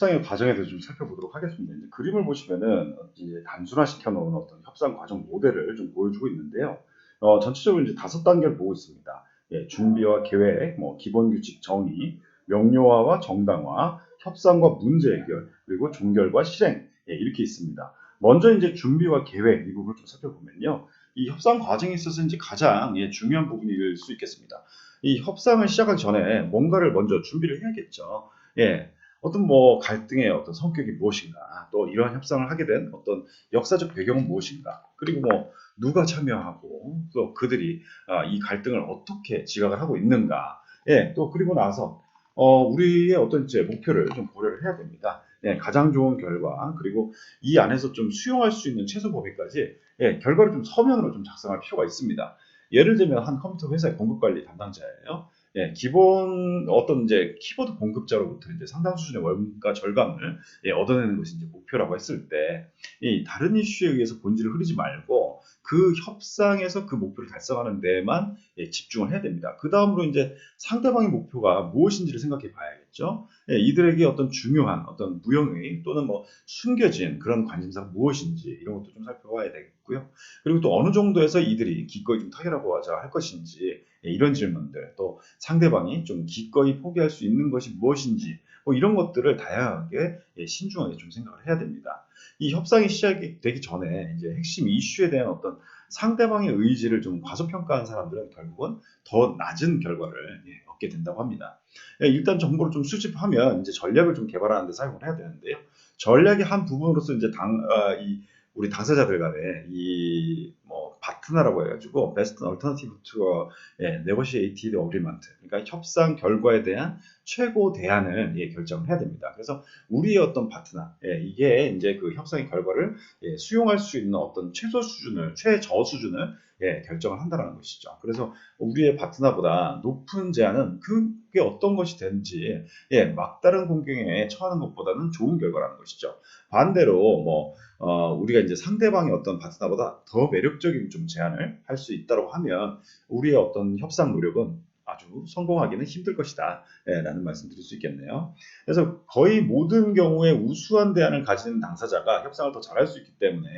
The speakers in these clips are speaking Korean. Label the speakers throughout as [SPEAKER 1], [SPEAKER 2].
[SPEAKER 1] 협상의 과정에 대해서 좀 살펴보도록 하겠습니다. 이제 그림을 보시면은 이제 단순화시켜 놓은 어떤 협상 과정 모델을 좀 보여주고 있는데요. 어, 전체적으로 이제 다섯 단계를 보고 있습니다. 예, 준비와 계획, 뭐 기본 규칙 정의, 명료화와 정당화, 협상과 문제 해결, 그리고 종결과 실행 예, 이렇게 있습니다. 먼저 이제 준비와 계획 이 부분을 좀 살펴보면요. 이 협상 과정에 있어서 이제 가장 예, 중요한 부분일 수 있겠습니다. 이 협상을 시작하기 전에 뭔가를 먼저 준비를 해야겠죠. 예, 어떤 뭐 갈등의 어떤 성격이 무엇인가, 또 이러한 협상을 하게 된 어떤 역사적 배경은 무엇인가, 그리고 뭐 누가 참여하고 또 그들이 아, 이 갈등을 어떻게 지각을 하고 있는가, 예, 또 그리고 나서 어, 우리의 어떤 이제 목표를 좀 고려를 해야 됩니다. 예, 가장 좋은 결과 그리고 이 안에서 좀 수용할 수 있는 최소 범위까지 예, 결과를 좀 서면으로 좀 작성할 필요가 있습니다. 예를 들면 한 컴퓨터 회사의 공급 관리 담당자예요. 예, 기본 어떤 이제 키보드 공급자로부터 이제 상당 수준의 원가 절감을 예, 얻어내는 것이 이제 목표라고 했을 때, 이 다른 이슈에 의해서 본질을 흐리지 말고 그 협상에서 그 목표를 달성하는 데만 예, 집중을 해야 됩니다. 그 다음으로 이제 상대방의 목표가 무엇인지를 생각해 봐야겠죠. 예, 이들에게 어떤 중요한 어떤 무형의 또는 뭐 숨겨진 그런 관심사가 무엇인지 이런 것도 좀 살펴봐야 되겠고요. 그리고 또 어느 정도에서 이들이 기꺼이 좀 타결하고자 할 것인지 예, 이런 질문들 또 상대방이 좀 기꺼이 포기할 수 있는 것이 무엇인지 뭐 이런 것들을 다양하게 예, 신중하게 좀 생각을 해야 됩니다. 이 협상이 시작이 되기 전에 이제 핵심 이슈에 대한 어떤 상대방의 의지를 좀 과소평가한 사람들은 결국은 더 낮은 결과를 예, 얻게 된다고 합니다. 예, 일단 정보를 좀 수집하면 이제 전략을 좀 개발하는 데 사용을 해야 되는데요. 전략의 한 부분으로서 이제 당, 아, 이 우리 당사자들 간에 이 뭐 파트너라고 해가지고 alternative to 예, negotiated agreement 그러니까 협상 결과에 대한 최고 대안을 예, 결정을 해야 됩니다. 그래서 우리의 어떤 파트너 예, 이게 이제 그 협상의 결과를 예, 수용할 수 있는 어떤 최소 수준을 최저 수준을 예, 결정을 한다는 것이죠. 그래서 우리의 파트너보다 높은 제안은 그게 어떤 것이 되는지 예, 막다른 공경에 처하는 것보다는 좋은 결과라는 것이죠. 반대로 뭐 어, 우리가 이제 상대방의 어떤 파트너보다 더 매력 적인 좀 제안을 할 수 있다고 하면 우리의 어떤 협상 노력은 아주 성공하기는 힘들 것이다. 예, 라는 말씀 드릴 수 있겠네요. 그래서 거의 모든 경우에 우수한 대안을 가지는 당사자가 협상을 더 잘할 수 있기 때문에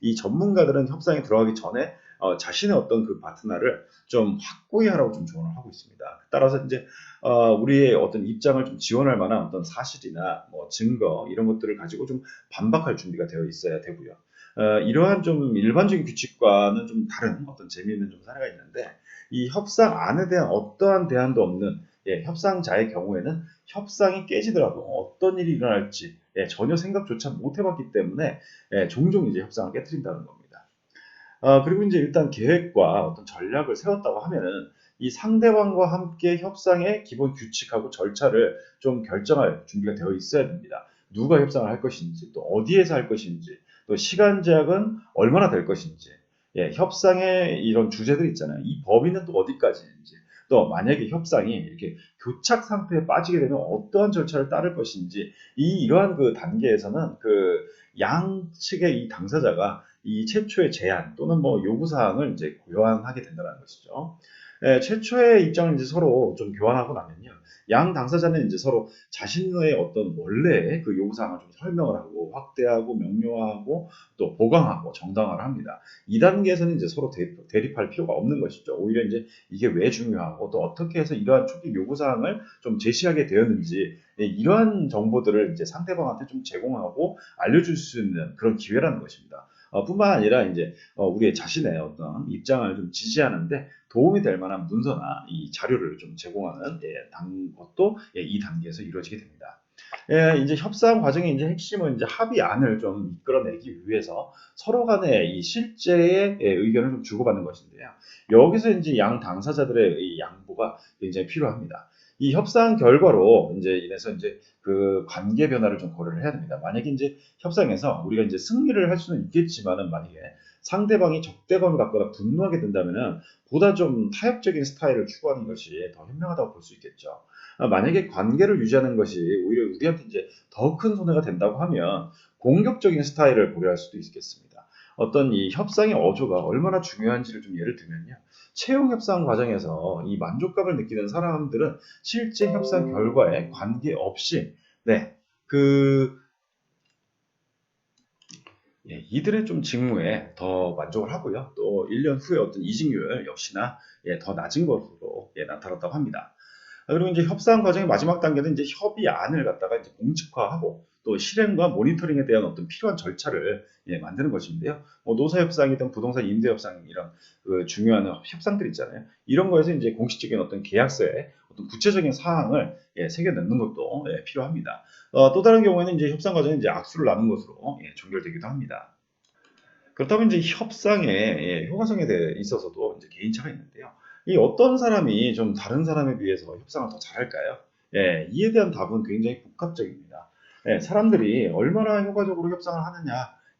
[SPEAKER 1] 이 전문가들은 협상에 들어가기 전에 어, 자신의 어떤 그 파트너를 좀 확고히 하라고 좀 조언을 하고 있습니다. 따라서 이제 어, 우리의 어떤 입장을 좀 지원할 만한 어떤 사실이나 뭐 증거 이런 것들을 가지고 좀 반박할 준비가 되어 있어야 되고요. 어, 이러한 좀 일반적인 규칙과는 좀 다른 어떤 재미있는 좀 사례가 있는데 이 협상 안에 대한 어떠한 대안도 없는 예, 협상자의 경우에는 협상이 깨지더라도 어떤 일이 일어날지 예, 전혀 생각조차 못 해봤기 때문에 예, 종종 이제 협상을 깨뜨린다는 겁니다. 어, 그리고 이제 일단 계획과 어떤 전략을 세웠다고 하면은 이 상대방과 함께 협상의 기본 규칙하고 절차를 좀 결정할 준비가 되어 있어야 됩니다. 누가 협상을 할 것인지, 또 어디에서 할 것인지, 또 시간 제약은 얼마나 될 것인지, 예, 협상의 이런 주제들 있잖아요. 이 범위는 또 어디까지인지, 또 만약에 협상이 이렇게 교착 상태에 빠지게 되면 어떠한 절차를 따를 것인지, 이 이러한 그 단계에서는 그 양측의 이 당사자가 이 최초의 제안 또는 뭐 요구 사항을 이제 교환하게 된다는 것이죠. 예, 최초의 입장을 이제 서로 좀 교환하고 나면요. 양 당사자는 이제 서로 자신의 어떤 원래의 그 요구사항을 좀 설명을 하고 확대하고 명료화하고 또 보강하고 정당화를 합니다. 이 단계에서는 이제 서로 대, 대립 할 필요가 없는 것이죠. 오히려 이제 이게 왜 중요하고 또 어떻게 해서 이러한 초기 요구사항을 좀 제시하게 되었는지 예, 이러한 정보들을 이제 상대방한테 좀 제공하고 알려줄 수 있는 그런 기회라는 것입니다. 어, 뿐만 아니라 이제 어, 우리의 자신의 어떤 입장을 좀 지지하는데 도움이 될 만한 문서나 이 자료를 좀 제공하는 예, 단 것도 예, 이 단계에서 이루어지게 됩니다. 예, 이제 협상 과정의 이제 핵심은 이제 합의안을 좀 이끌어내기 위해서 서로 간의 이 실제의 예, 의견을 좀 주고받는 것인데요. 여기서 이제 양 당사자들의 이 양보가 굉장히 필요합니다. 이 협상 결과로 이제 인해서 이제 그 관계 변화를 좀 고려를 해야 됩니다. 만약에 이제 협상에서 우리가 이제 승리를 할 수는 있겠지만은 만약에 상대방이 적대감을 갖거나 분노하게 된다면은 보다 좀 타협적인 스타일을 추구하는 것이 더 현명하다고 볼 수 있겠죠. 아, 만약에 관계를 유지하는 것이 오히려 우리한테 이제 더 큰 손해가 된다고 하면 공격적인 스타일을 고려할 수도 있겠습니다. 어떤 이 협상의 어조가 얼마나 중요한지를 좀 예를 들면요. 채용 협상 과정에서 이 만족감을 느끼는 사람들은 실제 협상 결과에 관계없이 네, 그 예, 이들의 좀 직무에 더 만족을 하고요. 또 1년 후에 어떤 이직률 역시나 예, 더 낮은 것으로 예, 나타났다고 합니다. 아, 그리고 이제 협상 과정의 마지막 단계는 이제 협의안을 갖다가 이제 공직화하고 또 실행과 모니터링에 대한 어떤 필요한 절차를 예, 만드는 것인데요. 뭐 노사 협상이든 부동산 임대 협상 이런 그 중요한 협상들 있잖아요. 이런 거에서 이제 공식적인 어떤 계약서에 어떤 구체적인 사항을 예, 새겨 넣는 것도 예, 필요합니다. 어, 또 다른 경우에는 이제 협상 과정에 이제 악수를 나눈 것으로 예, 종결되기도 합니다. 그렇다면 이제 협상의 예, 효과성에 대해 있어서도 이제 개인차가 있는데요. 이 어떤 사람이 좀 다른 사람에 비해서 협상을 더 잘할까요? 예, 이에 대한 답은 굉장히 복합적입니다. 예, 사람들이 얼마나 효과적으로 협상을 하느냐,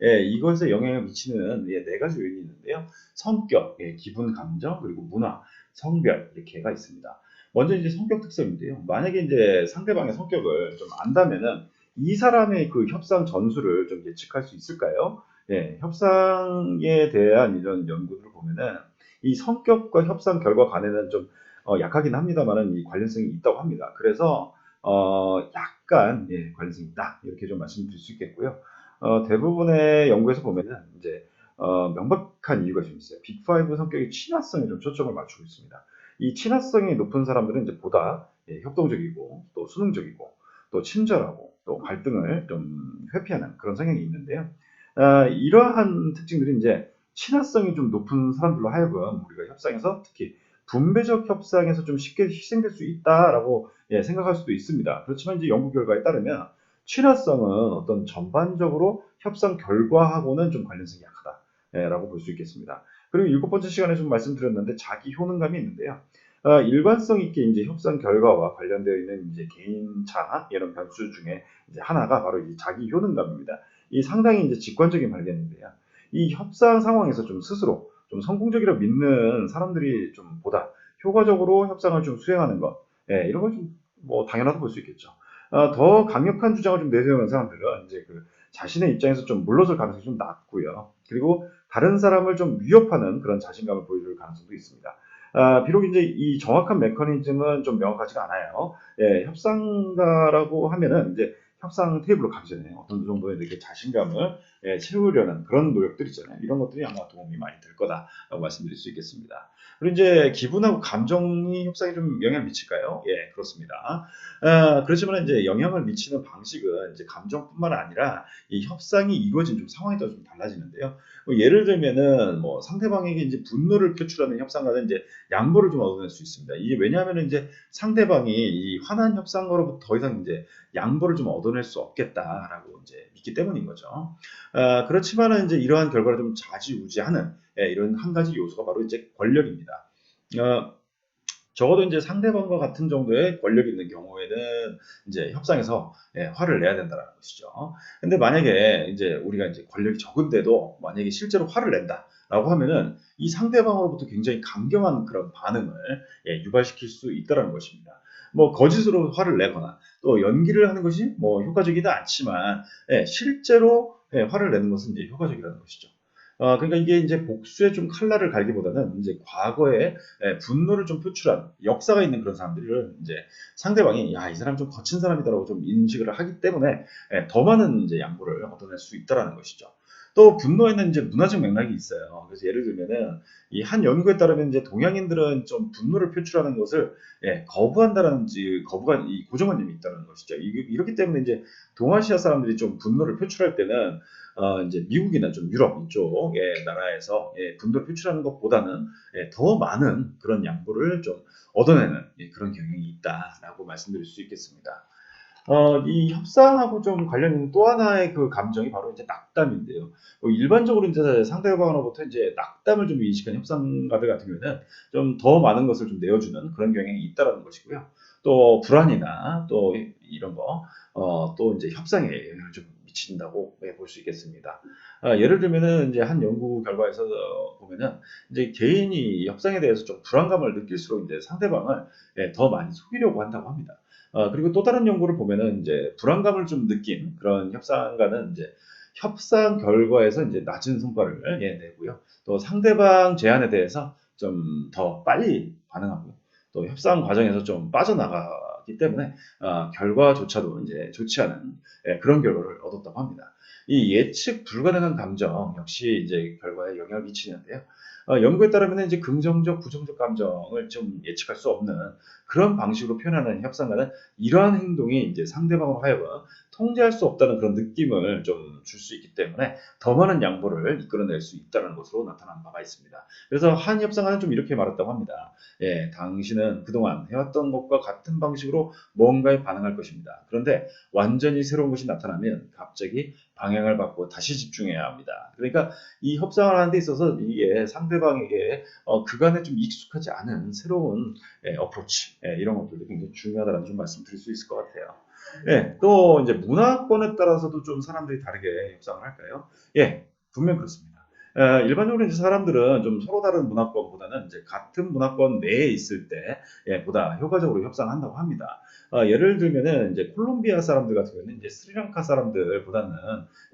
[SPEAKER 1] 예, 이것에 영향을 미치는 예, 네 가지 요인이 있는데요. 성격, 예, 기분, 감정, 그리고 문화, 성별 이렇게가 있습니다. 먼저 이제 성격 특성인데요. 만약에 이제 상대방의 성격을 좀 안다면은 이 사람의 그 협상 전술을 좀 예측할 수 있을까요? 예, 협상에 대한 이런 연구들을 보면은 이 성격과 협상 결과 간에는 좀 어, 약하긴 합니다만은 이 관련성이 있다고 합니다. 그래서 어, 약간 예, 관련성이 있다 이렇게 좀 말씀드릴 수 있겠고요. 어, 대부분의 연구에서 보면은 이제 어, 명백한 이유가 좀 있어요. 빅5 성격의 친화성에 좀 초점을 맞추고 있습니다. 이 친화성이 높은 사람들은 이제 보다 예, 협동적이고 또 수능적이고 또 친절하고 또 갈등을 좀 회피하는 그런 성향이 있는데요. 아, 이러한 특징들이 이제 친화성이 좀 높은 사람들로 하여금 우리가 협상에서 특히 분배적 협상에서 좀 쉽게 희생될 수 있다라고 예, 생각할 수도 있습니다. 그렇지만 이제 연구 결과에 따르면 친화성은 어떤 전반적으로 협상 결과하고는 좀 관련성이 약하다라고 볼 수 있겠습니다. 그리고 일곱 번째 시간에 좀 말씀드렸는데 자기 효능감이 있는데요. 어, 일관성 있게 이제 협상 결과와 관련되어 있는 이제 개인차 이런 변수 중에 이제 하나가 바로 이 자기 효능감입니다. 이 상당히 이제 직관적인 발견인데요. 이 협상 상황에서 좀 스스로 좀 성공적이라 믿는 사람들이 좀 보다 효과적으로 협상을 좀 수행하는 것, 예, 이런 걸 좀 뭐 당연하다고 볼 수 있겠죠. 어, 더 강력한 주장을 좀 내세우는 사람들은 이제 그 자신의 입장에서 좀 물러설 가능성이 좀 낮고요. 그리고 다른 사람을 좀 위협하는 그런 자신감을 보여줄 가능성도 있습니다. 아, 비록 이제 이 정확한 메커니즘은 좀 명확하지가 않아요. 예, 협상가라고 하면은 이제 협상 테이블로 가기 전에 어떤 정도의 이렇게 자신감을 예, 채우려는 그런 노력들 있잖아요. 이런 것들이 아마 도움이 많이 될 거다라고 말씀드릴 수 있겠습니다. 그리고 이제 기분하고 감정이 협상에 좀 영향을 미칠까요? 예, 그렇습니다. 아, 그렇지만 이제 영향을 미치는 방식은 이제 감정뿐만 아니라 이 협상이 이루어진 좀 상황에 따라 좀 달라지는데요. 뭐 예를 들면은 뭐 상대방에게 이제 분노를 표출하는 협상가는 이제 양보를 좀 얻어낼 수 있습니다. 이게 왜냐하면 이제 상대방이 이 화난 협상가로부터 더 이상 이제 양보를 좀 얻어낼 수 없겠다라고 이제 믿기 때문인 거죠. 아, 그렇지만은 이제 이러한 결과를 좀 좌지우지하는 예, 이런 한 가지 요소가 바로 이제 권력입니다. 어, 적어도 이제 상대방과 같은 정도의 권력이 있는 경우에는 이제 협상에서 예, 화를 내야 된다는 것이죠. 근데 만약에 이제 우리가 이제 권력이 적은데도 만약에 실제로 화를 낸다라고 하면은 이 상대방으로부터 굉장히 강경한 그런 반응을 예, 유발시킬 수 있다는 것입니다. 뭐 거짓으로 화를 내거나 또 연기를 하는 것이 뭐 효과적이지 않지만 예, 실제로 예, 화를 내는 것은 이제 효과적이라는 것이죠. 어, 그러니까 이게 이제 복수에 좀 칼날을 갈기보다는 이제 과거에 예, 분노를 좀 표출한 역사가 있는 그런 사람들은 이제 상대방이 야 이 사람 좀 거친 사람이다라고 좀 인식을 하기 때문에 예, 더 많은 이제 양보를 얻어낼 수 있다라는 것이죠. 또 분노에는 이제 문화적 맥락이 있어요. 그래서 예를 들면은 이 한 연구에 따르면 이제 동양인들은 좀 분노를 표출하는 것을 예, 거부한다라는지 거부가 이 고정관념이 있다는 것이죠. 이, 이렇기 때문에 이제 동아시아 사람들이 좀 분노를 표출할 때는 어, 이제 미국이나 좀 유럽 이쪽의 나라에서 예, 분노를 표출하는 것보다는 예, 더 많은 그런 양보를 좀 얻어내는 예, 그런 경향이 있다라고 말씀드릴 수 있겠습니다. 어, 이 협상하고 좀 관련 있는 또 하나의 그 감정이 바로 이제 낙담인데요. 뭐 일반적으로 이제 상대방으로부터 이제 낙담을 좀 인식한 협상가들 같은 경우에는 좀 더 많은 것을 좀 내어주는 그런 경향이 있다라는 것이고요. 또 불안이나 또 이런 거, 어, 또 이제 협상에 영향을 좀 미친다고 볼 수 있겠습니다. 아, 예를 들면은 이제 한 연구 결과에서 보면은 이제 개인이 협상에 대해서 좀 불안감을 느낄수록 이제 상대방을 예, 더 많이 속이려고 한다고 합니다. 어, 그리고 또 다른 연구를 보면은 이제 불안감을 좀 느낀 그런 협상가는 이제 협상 결과에서 이제 낮은 성과를 예, 내고요. 또 상대방 제안에 대해서 좀 더 빨리 반응하고요. 또 협상 과정에서 좀 빠져나가게 봤기 때문에 어, 결과조차도 이제 좋지 않은 예, 그런 결과를 얻었다고 합니다. 이 예측 불가능한 감정 역시 이제 결과에 영향을 미치는데요. 어, 연구에 따르면 이제 긍정적, 부정적 감정을 좀 예측할 수 없는 그런 방식으로 표현하는 협상가는 이러한 행동이 이제 상대방으로 하여금 통제할 수 없다는 그런 느낌을 좀 줄 수 있기 때문에 더 많은 양보를 이끌어낼 수 있다는 것으로 나타난 바가 있습니다. 그래서 한 협상가는 좀 이렇게 말했다고 합니다. 예, 당신은 그동안 해왔던 것과 같은 방식으로 뭔가에 반응할 것입니다. 그런데 완전히 새로운 것이 나타나면 갑자기 방향을 바꾸고 다시 집중해야 합니다. 그러니까 이 협상을 하는 데 있어서 이게 상대방에게 어, 그간에 좀 익숙하지 않은 새로운 예, 어프로치 예, 이런 것들도 굉장히 중요하다는 좀 말씀드릴 수 있을 것 같아요. 예, 또 이제 문화권에 따라서도 좀 사람들이 다르게 협상을 할까요? 예, 분명 그렇습니다. 에, 일반적으로 이제 사람들은 좀 서로 다른 문화권보다는 이제 같은 문화권 내에 있을 때 예, 보다 효과적으로 협상한다고 합니다. 어, 예를 들면은 이제 콜롬비아 사람들 같은 경우는 이제 스리랑카 사람들보다는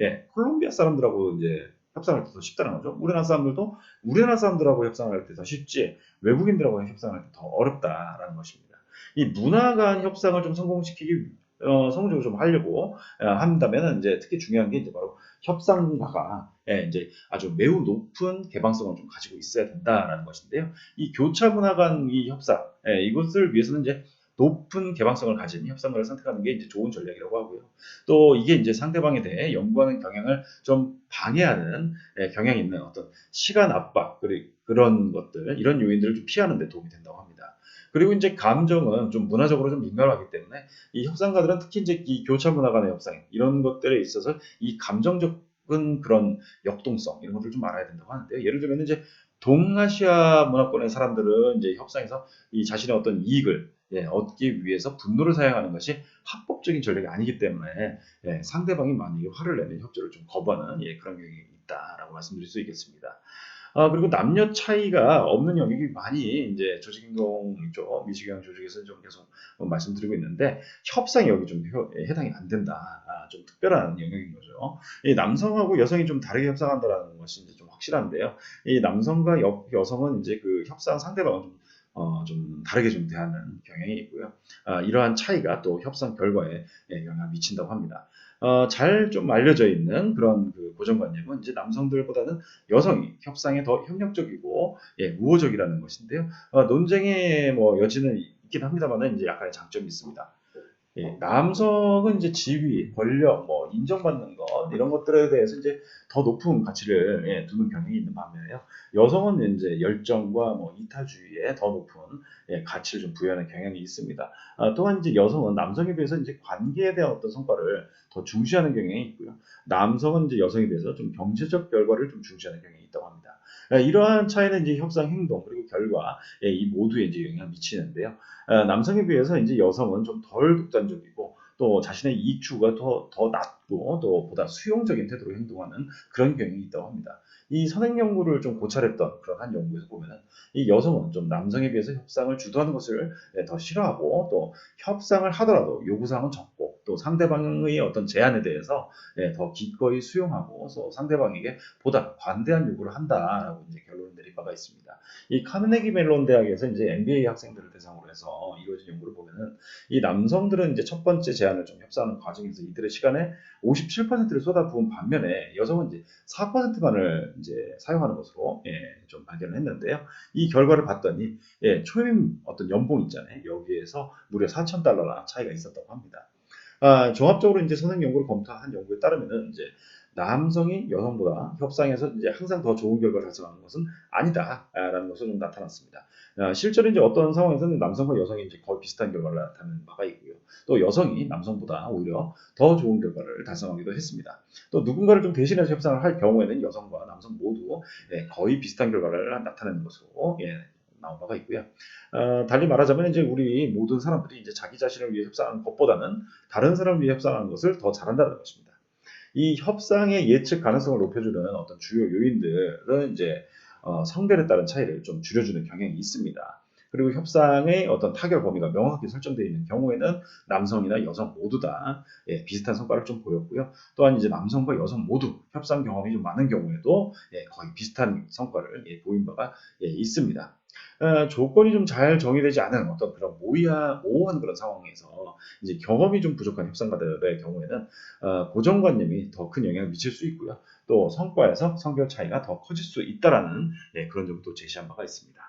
[SPEAKER 1] 예, 콜롬비아 사람들하고 이제 협상할 때 더 쉽다는 거죠. 우리나라 사람들도 우리나라 사람들하고 협상할 때 더 쉽지 외국인들하고 협상할 때 더 어렵다라는 것입니다. 이 문화 간 협상을 좀 성공시키기 어, 성공적으로 좀 하려고 어, 한다면 이제 특히 중요한 게 이제 바로 협상가가 예, 이제 아주 매우 높은 개방성을 좀 가지고 있어야 된다라는 것인데요. 이 교차 문화 간 이 협상 예, 이것을 위해서는 이제 높은 개방성을 가진 협상가를 선택하는 게 이제 좋은 전략이라고 하고요. 또 이게 이제 상대방에 대해 연구하는 경향을 좀 방해하는 예, 경향이 있는 어떤 시간 압박 그리고 그런 것들 이런 요인들을 좀 피하는 데 도움이 된다고 합니다. 그리고 이제 감정은 좀 문화적으로 좀 민감하기 때문에 이 협상가들은 특히 이제 이 교차 문화 간의 협상 이런 것들에 있어서 이 감정적인 그런 역동성 이런 것들을 좀 알아야 된다고 하는데요. 예를 들면 이제 동아시아 문화권의 사람들은 이제 협상에서 이 자신의 어떤 이익을 예, 얻기 위해서 분노를 사용하는 것이 합법적인 전략이 아니기 때문에 예, 상대방이 만약에 화를 내면 협조를 좀 거부하는 예, 그런 경향이 있다라고 말씀드릴 수 있겠습니다. 아, 그리고 남녀 차이가 없는 영역이 많이 이제 조직행동 쪽, 미식경 조직에서 좀 계속 말씀드리고 있는데 협상이 여기 좀 효- 예, 해당이 안 된다. 아, 좀 특별한 영역인 거죠. 이 남성하고 여성이 좀 다르게 협상한다는 것이 이제 좀 확실한데요. 이 남성과 여, 여성은 이제 그 협상 상대방을 좀, 어, 좀 다르게 좀 대하는 경향이 있고요. 아, 이러한 차이가 또 협상 결과에 예, 영향을 미친다고 합니다. 어, 잘 좀 알려져 있는 그런 그 고정관념은 이제 남성들보다는 여성이 협상에 더 협력적이고 예, 우호적이라는 것인데요. 어, 논쟁의 뭐 여지는 있긴 합니다만 이제 약간의 장점이 있습니다. 예, 남성은 이제 지위, 권력, 뭐 인정받는 것 이런 것들에 대해서 이제 더 높은 가치를 예, 두는 경향이 있는 반면에요. 여성은 이제 열정과 뭐 이타주의에 더 높은 예, 가치를 좀 부여하는 경향이 있습니다. 아, 또한 이제 여성은 남성에 비해서 이제 관계에 대한 어떤 성과를 더 중시하는 경향이 있고요. 남성은 이제 여성에 비해서 좀 경제적 결과를 좀 중시하는 경향이 있다고 합니다. 예, 이러한 차이는 이제 협상 행동 그리고 결과 예, 이 모두에 이제 영향을 미치는데요. 아, 남성에 비해서 이제 여성은 좀 덜 독단적이고 또 자신의 추구가 더, 더 낮고 또 보다 수용적인 태도로 행동하는 그런 경향이 있다고 합니다. 이 선행 연구를 좀 고찰했던 그런 한 연구에서 보면은 이 여성은 좀 남성에 비해서 협상을 주도하는 것을 예, 더 싫어하고 또 협상을 하더라도 요구사항은 적고 또 상대방의 어떤 제안에 대해서 예, 더 기꺼이 수용하고 또 상대방에게 보다 관대한 요구를 한다라고 이제 내린 바가 있습니다. 이 카네기 멜론 대학에서 이제 MBA 학생들을 대상으로 해서 이루어진 연구를 보면은 이 남성들은 이제 첫 번째 제안을 좀 협상하는 과정에서 이들의 시간에 57%를 쏟아부은 반면에 여성은 이제 4%만을 이제 사용하는 것으로 예, 좀 발견을 했는데요. 이 결과를 봤더니 예, 초임 어떤 연봉 있잖아요. 여기에서 무려 4천 달러나 차이가 있었다고 합니다. 아, 종합적으로 이제 선행 연구를 검토한 연구에 따르면은 이제 남성이 여성보다 협상에서 이제 항상 더 좋은 결과를 달성하는 것은 아니다라는 것을 좀 나타났습니다. 아, 실제로 이제 어떤 상황에서는 남성과 여성이 이제 거의 비슷한 결과를 나타내는 바가 있고요. 또 여성이 남성보다 오히려 더 좋은 결과를 달성하기도 했습니다. 또 누군가를 좀 대신해서 협상을 할 경우에는 여성과 남성 모두 예, 거의 비슷한 결과를 나타내는 것으로 예, 나온 바가 있고요. 어, 달리 말하자면 이제 우리 모든 사람들이 이제 자기 자신을 위해 협상하는 것보다는 다른 사람을 위해 협상하는 것을 더 잘한다는 것입니다. 이 협상의 예측 가능성을 높여주는 어떤 주요 요인들은 이제 어, 성별에 따른 차이를 좀 줄여주는 경향이 있습니다. 그리고 협상의 어떤 타결 범위가 명확하게 설정되어 있는 경우에는 남성이나 여성 모두 다 예, 비슷한 성과를 좀 보였고요. 또한 이제 남성과 여성 모두 협상 경험이 좀 많은 경우에도 예, 거의 비슷한 성과를 예, 보인 바가 예, 있습니다. 어, 조건이 좀 잘 정의되지 않은 어떤 그런 모의한, 모호한 그런 상황에서 이제 경험이 좀 부족한 협상가들의 경우에는 어, 고정관념이 더 큰 영향을 미칠 수 있고요. 또 성과에서 성별 차이가 더 커질 수 있다라는 예, 그런 점도 제시한 바가 있습니다.